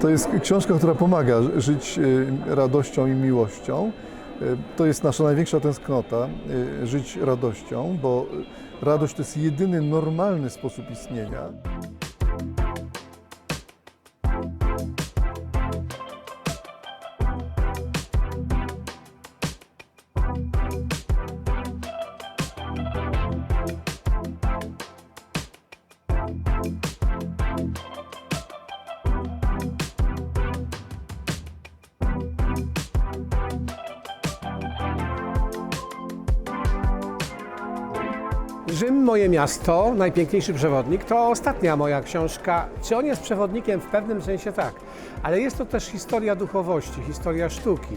To jest książka, która pomaga ży- żyć e, radością i miłością. E, To jest nasza największa tęsknota, e, żyć radością, bo radość to jest jedyny normalny sposób istnienia. Rzym, moje miasto, najpiękniejszy przewodnik, to ostatnia moja książka. Czy on jest przewodnikiem? W pewnym sensie tak, ale jest to też historia duchowości, historia sztuki,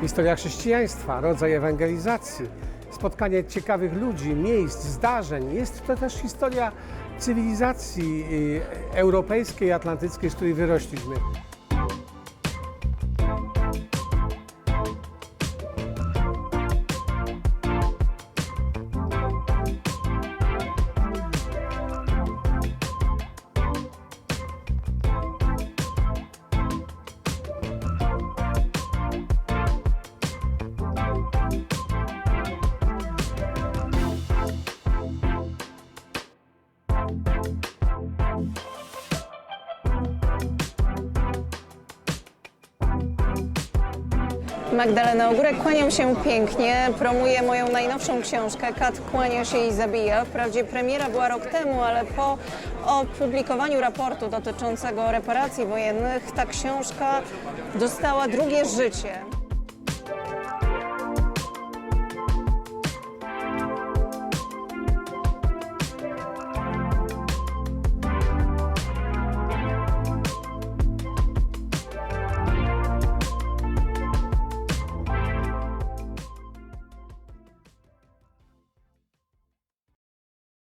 historia chrześcijaństwa, rodzaj ewangelizacji, spotkanie ciekawych ludzi, miejsc, zdarzeń. Jest to też historia cywilizacji y, europejskiej, atlantyckiej, z której wyrośliśmy. Magdalena Ogórek, kłaniam się pięknie, promuję moją najnowszą książkę Kat kłania się i zabija. Wprawdzie premiera była rok temu, ale po opublikowaniu raportu dotyczącego reparacji wojennych ta książka dostała drugie życie.